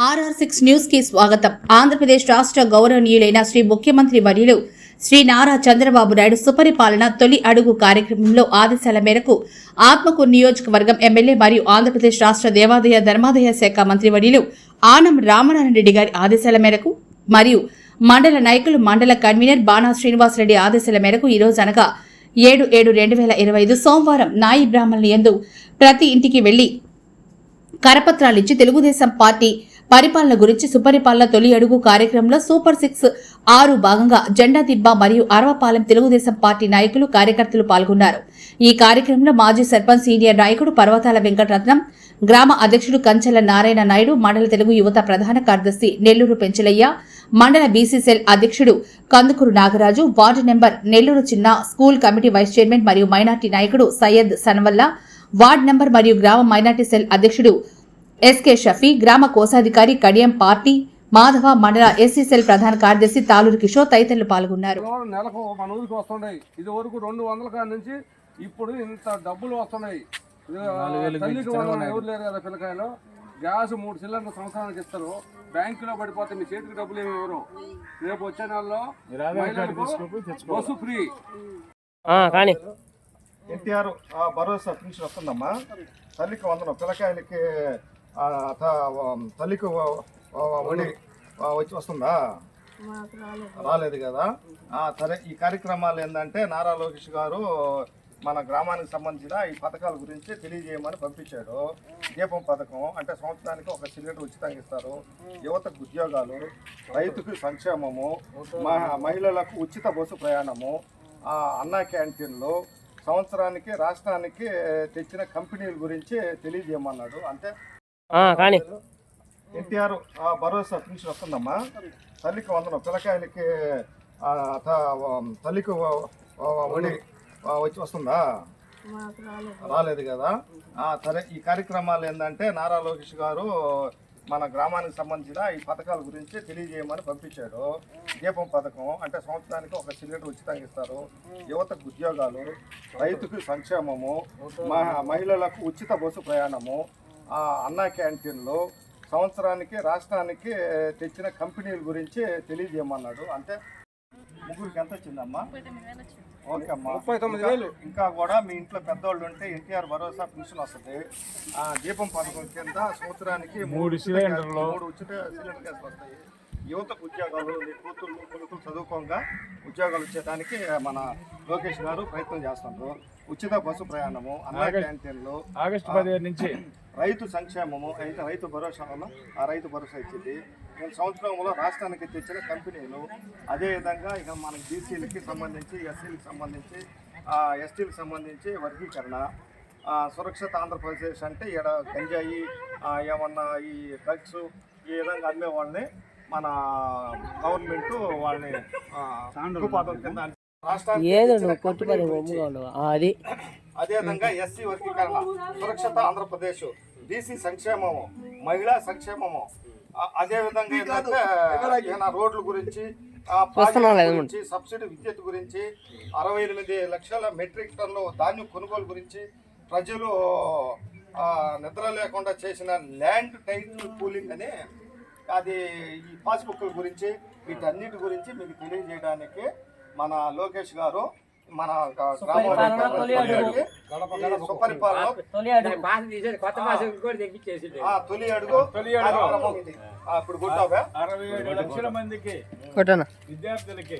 RR six న్యూస్కి స్వాగతం. ఆంధ్రప్రదేశ్ రాష్ట్ర గౌరవనీయులైన శ్రీ ముఖ్యమంత్రి వర్యులు శ్రీ నారా చంద్రబాబు నాయుడు సుపరిపాలన తొలి అడుగు కార్యక్రమంలో ఆదేశాల మేరకు ఆత్మకూరు నియోజకవర్గం ఎమ్మెల్యే మరియు ఆంధ్రప్రదేశ్ రాష్ట్ర దేవాదాయ ధర్మాదాయ శాఖ మంత్రి వర్యులు ఆనం రామనారాయణ రెడ్డి గారి ఆదేశాల మేరకు మరియు మండల నాయకులు మండల కన్వీనర్ బాణా శ్రీనివాసరెడ్డి ఆదేశాల మేరకు ఈ రోజు అనగా ఏడు ఏడు రెండు వేల ఇరవై ఐదు సోమవారం నాయి బ్రాహ్మణులు యందు ప్రతి ఇంటికి వెళ్ళి కరపత్రాలిచ్చి తెలుగుదేశం పార్టీ పరిపాలన గురించి సుపరిపాలన తొలి అడుగు కార్యక్రమంలో సూపర్ సిక్స్ ఆరు భాగంగా జెండా దిబ్బ మరియు అరవపాలెం తెలుగుదేశం పార్టీ నాయకులు కార్యకర్తలు పాల్గొన్నారు. ఈ కార్యక్రమంలో మాజీ సర్పంచ్ సీనియర్ నాయకుడు పర్వతాల వెంకటరత్నం గ్రామ అధ్యక్షుడు కంచెల నారాయణ నాయుడు మండల తెలుగు యువత ప్రధాన కార్యదర్శి నెల్లూరు పెంచలయ్య మండల బీసీసెల్ అధ్యక్షుడు కందుకూరు నాగరాజు వార్డు నెంబర్ నెల్లూరు చిన్న స్కూల్ కమిటీ వైస్ చైర్మన్ మరియు మైనార్టీ నాయకుడు సయ్యద్ సన్వల్లా వార్డు నెంబర్ మరియు గ్రామ మైనార్టీ సెల్ అధ్యక్షుడు ఎస్కే షఫీ గ్రామ కోశాధికారి కడియం పార్టీ మాధవ మండల ఎస్సీ సెల్ ప్రధాన కార్యదర్శి తాలూరు కిషోర్ తదితరులు పాల్గొన్నారు. నెలకు మన ఊరికి వస్తున్నాయి. ఇది వరకు రెండు వందల కాడి నుంచి ఇప్పుడు ఇంత డబ్బులు వస్తున్నాయి. తల్లికి ఎవరు లేరు కదా పిల్లకాయలు. గ్యాస్ మూడు సిలిండర్ సంవత్సరానికి ఇస్తారు. బ్యాంకులో పడిపోతే మీ చేతికి డబ్బులు ఏమి ఇవ్వరు. రేపు వచ్చే నెలలో బస్సు ఫ్రీ. ఆ, కానీ ఎన్టీఆర్ ఆ భరోసా పెన్షన్ వస్తుందమ్మా. తల్లికి వందనం పిల్లకాయలకి తల్లికి వడి వచ్చి వస్తుందా? రాలేదు. కదా. సరే ఈ కార్యక్రమాలు ఏంటంటే నారా లోకేష్ గారు మన గ్రామానికి సంబంధించిన ఈ పథకాల గురించి తెలియజేయమని పంపించాడు. దీపం పథకం అంటే సంవత్సరానికి ఒక సిలిండర్ ఉచితంగా ఇస్తారు. యువతకు ఉద్యోగాలు రైతుకు సంక్షేమము మహ- మహిళలకు ఉచిత బస్సు ప్రయాణము అన్నా క్యాంటీన్లు సంవత్సరానికి రాష్ట్రానికి తెచ్చిన కంపెనీల గురించి తెలియజేయమన్నాడు. అంటే కానీ ఎన్టీఆర్ ఆ భరోసా పెన్షన్ వస్తుందమ్మా. తల్లికి వందనం పిల్లకాయలకి తల్లికి వడి వచ్చి వస్తుందా? రాలేదు. కదా. ఆ, సరే ఈ కార్యక్రమాలు ఏంటంటే నారా లోకేష్ గారు మన గ్రామానికి సంబంధించిన ఈ పథకాల గురించి తెలియజేయమని పంపించాడు. దీపం పథకం అంటే సంవత్సరానికి ఒక సిలిండర్ ఉచితంగా ఇస్తారు. యువతకు ఉద్యోగాలు రైతుకు సంక్షేమము మహ- మహిళలకు ఉచిత బస్సు ప్రయాణము అన్నా క్యాంటీన్లు సంవత్సరానికి రాష్ట్రానికి తెచ్చిన కంపెనీల గురించి తెలియజేయమన్నాడు. అంటే ముగ్గురికి ఎంత వచ్చిందమ్మా? ఓకే అమ్మా ముప్పై తొమ్మిది ఇంకా- వేలు. ఇంకా కూడా మీ ఇంట్లో పెద్దోళ్ళు ఉంటే ఎన్టీఆర్ భరోసా పెన్షన్ వస్తుంది. ఆ దీపం పథకం కింద సంవత్సరానికి మూడు సిలిండర్లు. మూడు ఉచిత సిలిండర్ గ్యాస్ వస్తాయి. యువతకు ఉద్యోగాలు కూతురు కొడుకులు చదువుకోగా ఉద్యోగాలు వచ్చేదానికి మన లోకేష్ గారు ప్రయత్నం చేస్తున్నారు ఉచిత బస్సు ప్రయాణము అన్నా క్యాంటీన్లు ఆగస్టు పదిహేను నుంచి. రైతు సంక్షేమము అయితే రైతు భరోసా ఆ రైతు భరోసా ఇచ్చింది. నేను సంవత్సరంలో రాష్ట్రానికి తెచ్చిన కంపెనీలు. అదేవిధంగా ఇక మనకి బీసీలకి సంబంధించి ఎస్సీలకు సంబంధించి ఎస్టీలకు సంబంధించి వర్గీకరణ. సురక్షిత ఆంధ్రప్రదేశ్ అంటే ఇక్కడ గంజాయి ఏమన్నా ఈ డ్రగ్స్ ఈ విధంగా అమ్మే వాళ్ళని మన గవర్నమెంట్ వాళ్ళని కింద ఏదో నువ్వు కొట్టుకొని బొమ్మగా ఉండవు అది. అదేవిధంగా ఎస్సీ వర్గీకరణ సురక్షిత ఆంధ్రప్రదేశ్ బీసీ సంక్షేమము మహిళా సంక్షేమము. అదేవిధంగా ఏంటంటే రోడ్ల గురించి సబ్సిడీ విద్యుత్ గురించి అరవై ఎనిమిది లక్షల మెట్రిక్ టన్ను ధాన్యం కొనుగోలు గురించి ప్రజలు ఆ, నిద్ర లేకుండా చేసిన ల్యాండ్ టైటిల్ కూలింగ్ అని అది ఈ పాస్బుక్ల గురించి వీటన్నిటి గురించి మీకు తెలియజేయడానికి మన లోకేష్ గారు మన తొలి అడుగు. తొలి అడుగు. ఇప్పుడు కొట్టావా? అరవై ఏడు లక్షల మందికి విద్యార్థులకి